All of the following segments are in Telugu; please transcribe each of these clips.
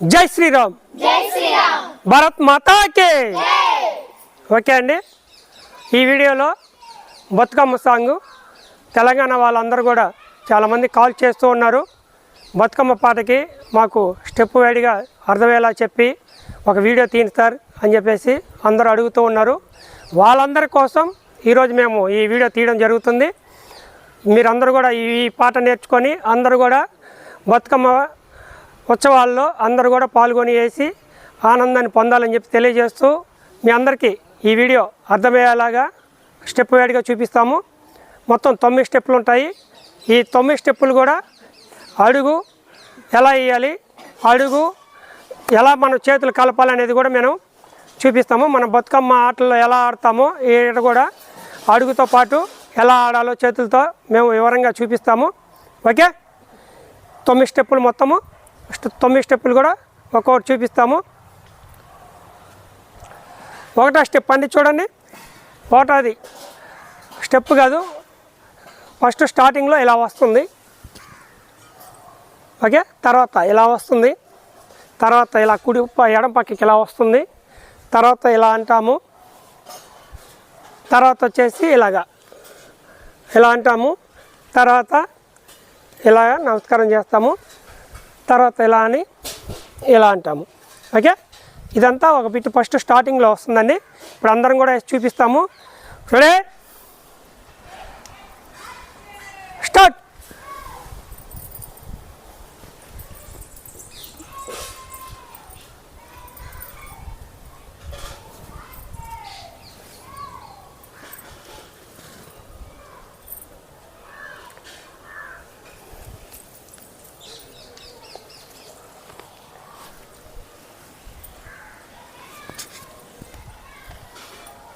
జై శ్రీరామ్. భారత్ మాతాకే. ఓకే అండి. ఈ వీడియోలో బతుకమ్మ సాంగ్ తెలంగాణ వాళ్ళందరూ కూడా చాలామంది కాల్ చేస్తూ ఉన్నారు. బతుకమ్మ పాటకి మాకు స్టెప్ వేడిగా అర్థమయ్యేలా చెప్పి ఒక వీడియో తీస్తారు అని చెప్పేసి అందరూ అడుగుతూ ఉన్నారు. వాళ్ళందరి కోసం ఈరోజు మేము ఈ వీడియో తీయడం జరుగుతుంది. మీరందరూ కూడా ఈ పాట నేర్చుకొని అందరూ కూడా బతుకమ్మ ఉత్సవాల్లో అందరూ కూడా పాల్గొని వేసి ఆనందాన్ని పొందాలని చెప్పి తెలియజేస్తూ మీ అందరికీ ఈ వీడియో అర్థమయ్యేలాగా స్టెప్ వేడిగా చూపిస్తాము. మొత్తం తొమ్మిది స్టెప్పులు ఉంటాయి. ఈ తొమ్మిది స్టెప్పులు కూడా అడుగు ఎలా వేయాలి అడుగు ఎలా మన చేతులు కలపాలనేది కూడా మేము చూపిస్తాము. మన బతుకమ్మ ఆటలు ఎలా ఆడతామో ఈట కూడా అడుగుతో పాటు ఎలా ఆడాలో చేతులతో మేము వివరంగా చూపిస్తాము. ఓకే? తొమ్మిది స్టెప్పులు మొత్తము. తొమ్మిది స్టెప్పులు కూడా ఒక్కొక్కటి చూపిస్తాము. ఒకటో స్టెప్ అండి చూడండి. ఒకటోది స్టెప్ కాదు. ఫస్ట్ స్టార్టింగ్లో ఇలా వస్తుంది. ఓకే? తర్వాత ఇలా వస్తుంది. తర్వాత ఇలా కుడి ఎడం పక్కకి ఇలా వస్తుంది. తర్వాత ఇలా అంటాము. తర్వాత వచ్చేసి ఇలాగా. ఇలా అంటాము. తర్వాత ఇలా నమస్కారం చేస్తాము. తర్వాత ఇలా అని ఇలా అంటాము. ఓకే? ఇదంతా ఒక బిట్ ఫస్ట్ స్టార్టింగ్లో వస్తుందండి. ఇప్పుడు అందరం కూడా చూపిస్తాము. చూడే స్టార్ట్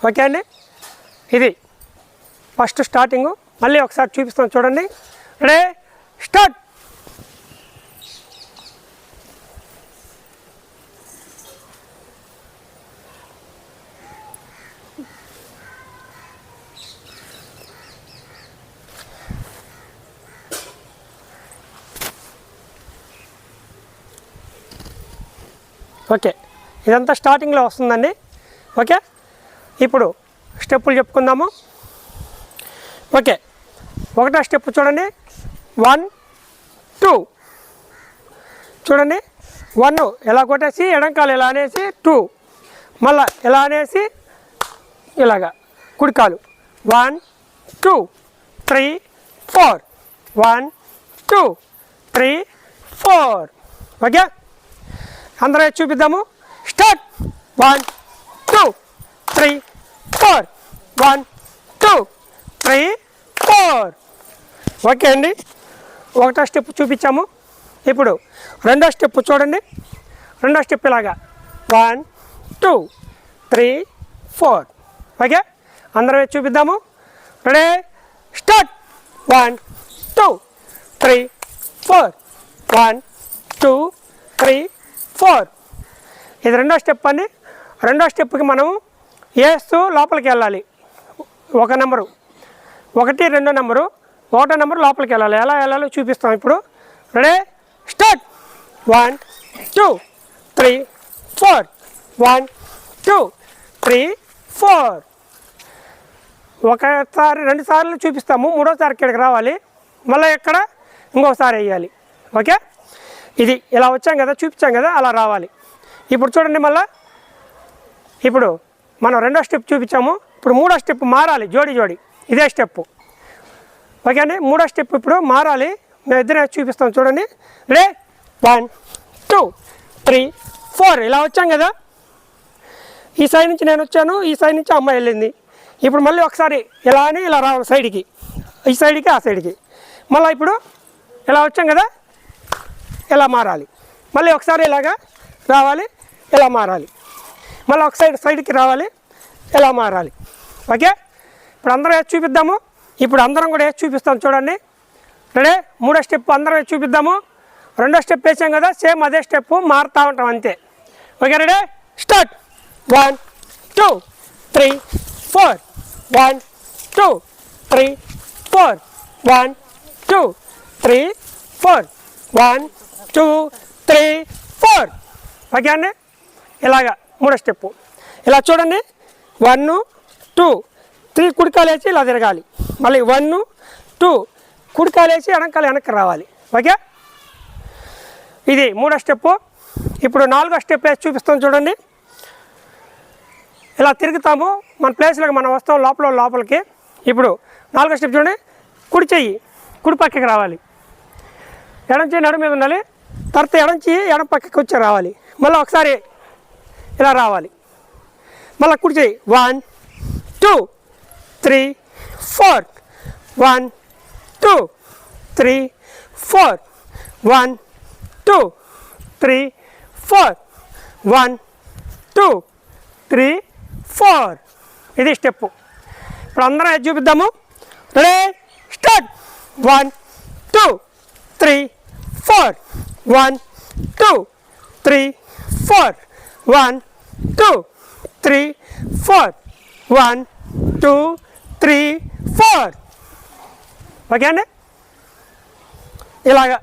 ఓకే అండి? ఇది ఫస్ట్ స్టార్టింగ్. మళ్ళీ ఒకసారి చూపిస్తాను చూడండి. రే స్టార్ట్! ఓకే. ఇదంతా స్టార్టింగ్లో వస్తుందండి. ఓకే? ఇప్పుడు స్టెప్పులు చెప్పుకుందాము. ఓకే ఒకటో స్టెప్ చూడండి. One two. చూడండి వన్ ఎలా కొట్టేసి ఎడంకాలు ఇలా అనేసి టూ. మళ్ళా ఇలా అనేసి ఇలాగా కుడికాలు. One two three four. One two three four. Okay అందరూ చూపిద్దాము. Start. One three four. One two. Three four. Okay అండి. ఒకటో స్టెప్ చూపించాము. ఇప్పుడు రెండో స్టెప్ చూడండి. రెండో స్టెప్ ఇలాగా. One two three four. Okay? అందరం చూపిద్దాము? Ready? Start. One two three four. One two three four. ఇది రెండో స్టెప్ అండి. రెండో స్టెప్కి మనము వేస్తూ లోపలికి వెళ్ళాలి. ఒక నెంబరు. ఒకటి రెండో నెంబరు. ఒకటో నెంబర్ లోపలికి వెళ్ళాలి. ఎలా వెళ్ళాలో చూపిస్తాం ఇప్పుడు. Ready? Start. One two three four. One two three four. ఒకసారి రెండు సార్లు చూపిస్తాము. మూడోసారి ఇక్కడికి రావాలి. మళ్ళీ ఇక్కడ ఇంకోసారి వేయాలి. ఓకే? ఇది ఇలా వచ్చాం కదా చూపించాం కదా అలా రావాలి. ఇప్పుడు చూడండి మళ్ళీ. ఇప్పుడు మనం రెండో స్టెప్ చూపించాము. ఇప్పుడు మూడో స్టెప్ మారాలి. జోడి జోడి. ఇదే స్టెప్ ఓకే అండి మూడో స్టెప్ ఇప్పుడు మారాలి. మేము ఇద్దరే చూపిస్తాం చూడండి. Ready one two three four. ఇలా వచ్చాం కదా? ఈ సైడ్ నుంచి నేను వచ్చాను. ఈ సైడ్ నుంచి అమ్మాయి వెళ్ళింది. ఇప్పుడు మళ్ళీ ఒకసారి ఇలా అని ఇలా రావాలి సైడ్కి. ఈ సైడ్కి ఆ సైడ్కి. మళ్ళీ ఇప్పుడు ఇలా వచ్చాం కదా? ఇలా మారాలి. మళ్ళీ ఒకసారి ఇలాగా రావాలి. ఇలా మారాలి. మళ్ళీ ఒక సైడ్ సైడ్కి రావాలి ఇలా మారాలి. ఓకే? ఇప్పుడు అందరం వేసి చూపిద్దాము? ఇప్పుడు అందరం కూడా వేసి చూపిస్తాం చూడండి. రెడీ? మూడో స్టెప్ అందరం వేసి చూపిద్దాము? రెండో స్టెప్ వేసాం కదా సేమ్ అదే స్టెప్ మారుతూ ఉంటాం అంతే. Okay ready? Start. One two three four. One two three four. One two three four. One two three four. Okay అండి ఇలాగా. మూడో స్టెప్. ఇలా చూడండి. One two. త్రీ కుడికాలేసి ఇలా తిరగాలి. మళ్ళీ వన్ టూ. కుడికాలేసి వెనకాల వెనక్కి రావాలి. ఓకే? ఇది మూడో స్టెప్పు ఇప్పుడు నాలుగో స్టెప్ వేసి చూపిస్తాం చూడండి. ఇలా తిరుగుతాము. మన ప్లేస్లోకి మనం వస్తాం లోపల లోపలికి. ఇప్పుడు నాలుగో స్టెప్ చూడండి. కుడి చెయ్యి కుడి పక్కకి రావాలి. ఎడం చెయ్యి నడు మీద ఉండాలి. తర్వాత ఎడం చెయ్యి ఎడం పక్కకి వచ్చి రావాలి. మళ్ళీ ఒకసారి ఇలా రావాలి. మళ్ళీ కుడి చేయి. One two three four one two three four one two three four one two three four ఇది స్టెప్ ఇప్పుడు అందరం అది చూపిద్దాము? Ready start one two three four one two three four one two three four. One two three four. Okay అండి? ఇలాగా.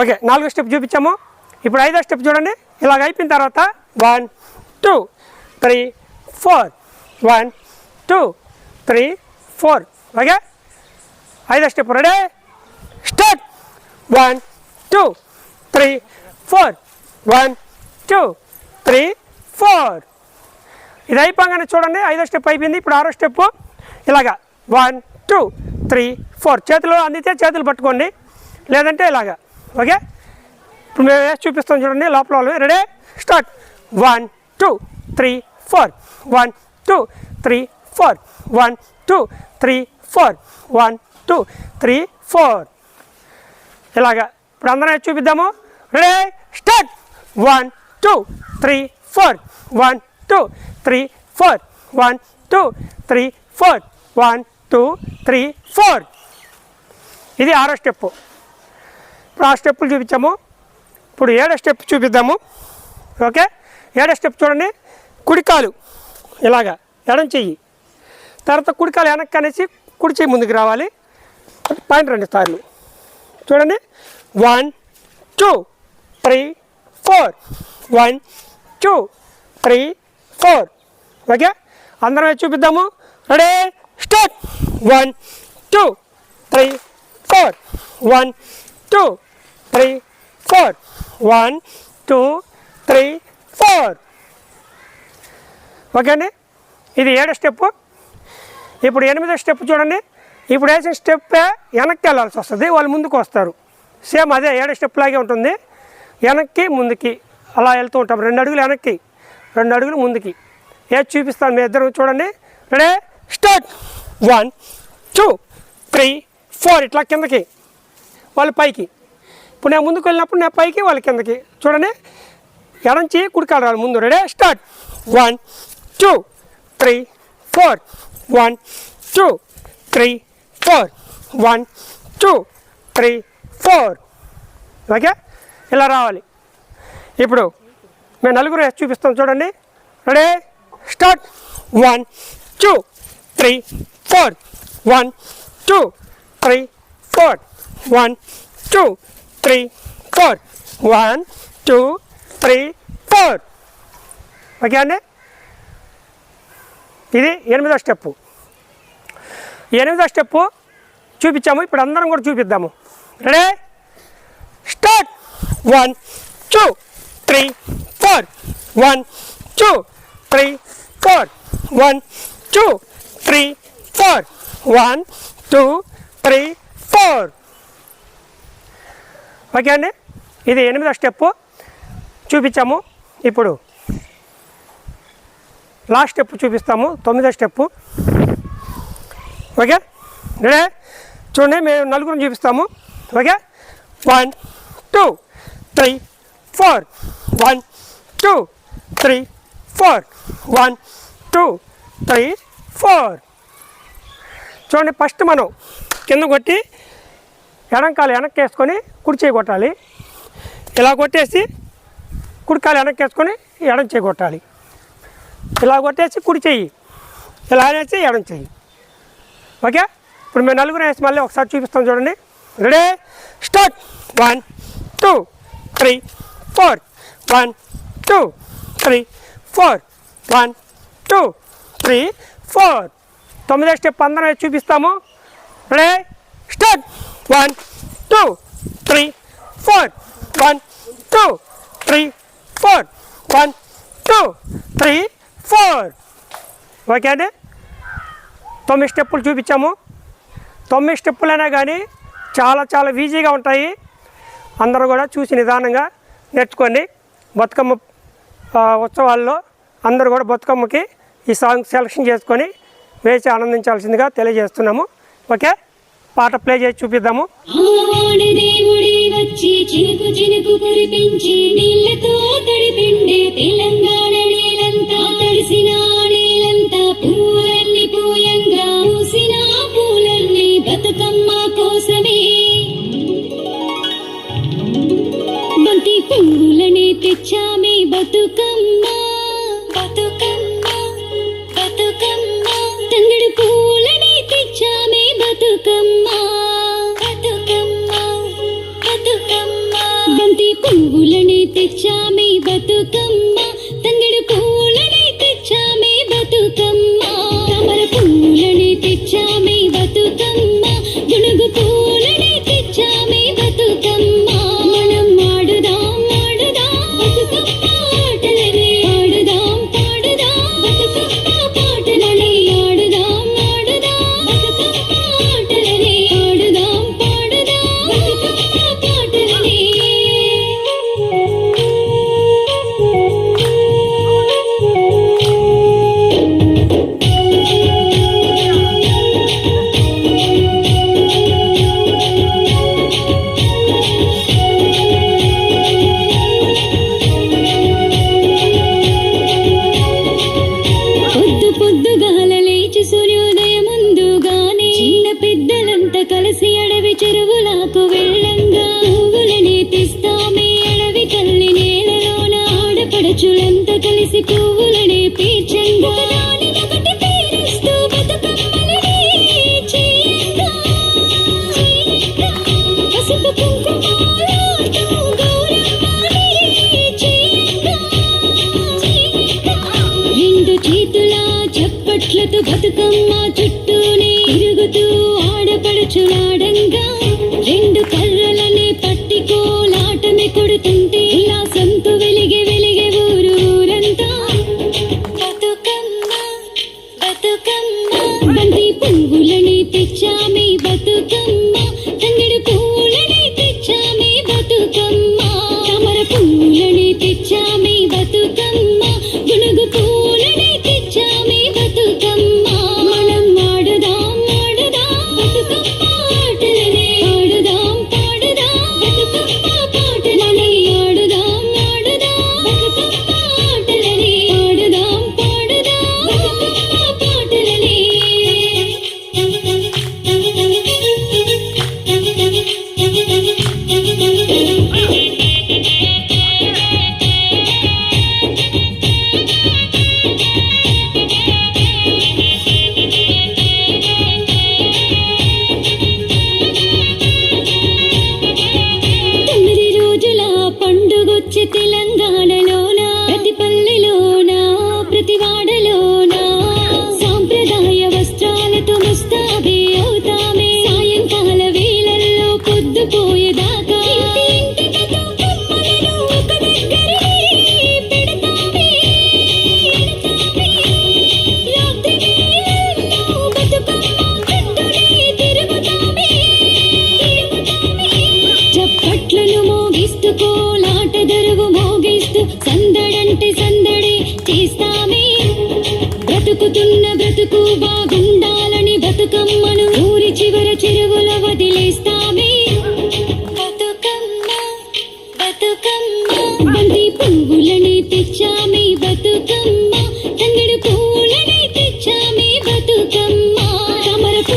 ఓకే నాలుగో స్టెప్ చూపించాము. ఇప్పుడు ఐదో స్టెప్ చూడండి. ఇలాగ అయిపోయిన తర్వాత one two three four. One two three four. Okay? ఐదో step ready? Start. One two. Three four. One two three four. ఇది అయిపోగానే చూడండి ఐదో స్టెప్ అయిపోయింది. ఇప్పుడు ఆరో స్టెప్. ఇలాగా. One two three four. చేతులు అందితే చేతులు పట్టుకోండి. లేదంటే ఇలాగా. ఓకే? ఇప్పుడు మేము వేసి చూపిస్తాం చూడండి లోపల వాళ్ళు. Ready? Start. One two three four. One two three four. One two three four. One two three four. ఇలాగా. ఇప్పుడు అందరం చూపిద్దాము. Restart one two three four one two three four one two three four one two three four ఇది ఆరో స్టెప్ ఇప్పుడు ఆ స్టెప్పులు చూపించాము. ఇప్పుడు ఏడో స్టెప్ చూపిద్దాము. ఓకే? ఏడో స్టెప్ చూడండి. కుడికాలు. ఇలాగా. ఎడం చెయ్యి. తర్వాత కుడికాలు వెనక్కి అనేసి కుడి చెయ్యి ముందుకు రావాలి. పాయింట్ రెండు సార్లు. చూడండి. One two three four one two three four okay అందరం చూపిద్దాము? Ready start one two three four one two three four one two three four okay అండి? ఇది ఏడో స్టెప్ ఇప్పుడు ఎనిమిదో స్టెప్ చూడండి. ఇప్పుడు వేసిన స్టెప్ వెనక్కి వెళ్ళాల్సి వస్తుంది. వాళ్ళు ముందుకు వస్తారు. సేమ్ అదే ఏడో స్టెప్ లాగే ఉంటుంది. వెనక్కి ముందుకి. అలా వెళ్తూ ఉంటాం. రెండు అడుగులు వెనక్కి. రెండు అడుగులు ముందుకి. ఏది చూపిస్తాను మీ ఇద్దరు చూడండి. Ready? Start. One two three four. ఇట్లా కిందకి. వాళ్ళు పైకి. ఇప్పుడు నేను ముందుకు వెళ్ళినప్పుడు నేను పైకి వాళ్ళ కిందకి. చూడండి. ఎడంచి కుడికాడాలి రావాలి ముందు ready? Start. One two three four. One two three four. One two three four. Okay? ఇలా రావాలి. ఇప్పుడు మేము నలుగురు వేసి చూపిస్తాం. చూడండి. Ready start one two three four one two three four one two three four one two three four okay అండి ఇది ఎనిమిదో స్టెప్పు ఎనిమిదో స్టెప్పు చూపించాము. ఇప్పుడు అందరం కూడా చూపిద్దాము. Ready one two three four one two three four one two three four one two three four okay అండి? ఇది ఎనిమిదో స్టెప్పు చూపించాము. ఇప్పుడు లాస్ట్ స్టెప్ చూపిస్తాము. తొమ్మిదో స్టెప్పు ఓకే రెడీ చూడండి మేము నలుగురు చూపిస్తాము. Okay one two three four one two three four one two three four చూడండి ఫస్ట్ మనం కింద కొట్టి ఎడంకాలు వెనక్కి వేసుకొని కుడి చేయి కొట్టాలి. ఇలా కొట్టేసి కుడికాలు వెనక్కి వేసుకొని ఎడం చేయి కొట్టాలి. ఇలా కొట్టేసి కుడి చెయ్యి ఇలా అనేసి ఎడం చెయ్యి ఓకే? ఇప్పుడు మేము నలుగురు వేసి మళ్ళీ ఒకసారి చూపిస్తాం చూడండి. Ready start one two three four one two three four one two three four తొమ్మిదో స్టెప్ అందరం చూపిస్తాము. Play start one two three four one two three four one two three four okay అండి? తొమ్మిది స్టెప్పులు చూపించాము. తొమ్మిది స్టెప్పులైనా కానీ చాలా చాలా ఈజీగా ఉంటాయి. అందరూ కూడా చూసి నిదానంగా నేర్చుకొని బతుకమ్మ ఉత్సవాల్లో అందరూ కూడా బతుకమ్మకి ఈ సాంగ్ సెలెక్షన్ చేసుకొని వేసి ఆనందించాల్సిందిగా తెలియజేస్తున్నాము. ఓకే? పాట ప్లే చేసి చూపిద్దాము. వచ్చి చినుకు చినుకు కురిపించి నీళ్ళతో తడిపిండే తెలంగాణ నేలంతా పువ్వులని బతుకమ్మ. బతుకమ్మ బతుకమ్మ. తంగిడి పూలని తెచ్చామే బతుకమ్మ. బతుకమ్మ బతుకమ్మ. బంతి పువ్వులని తెచ్చామే బతుకమ్మ. ఆడపడచులంతా కలిసి పువ్వులని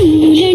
You.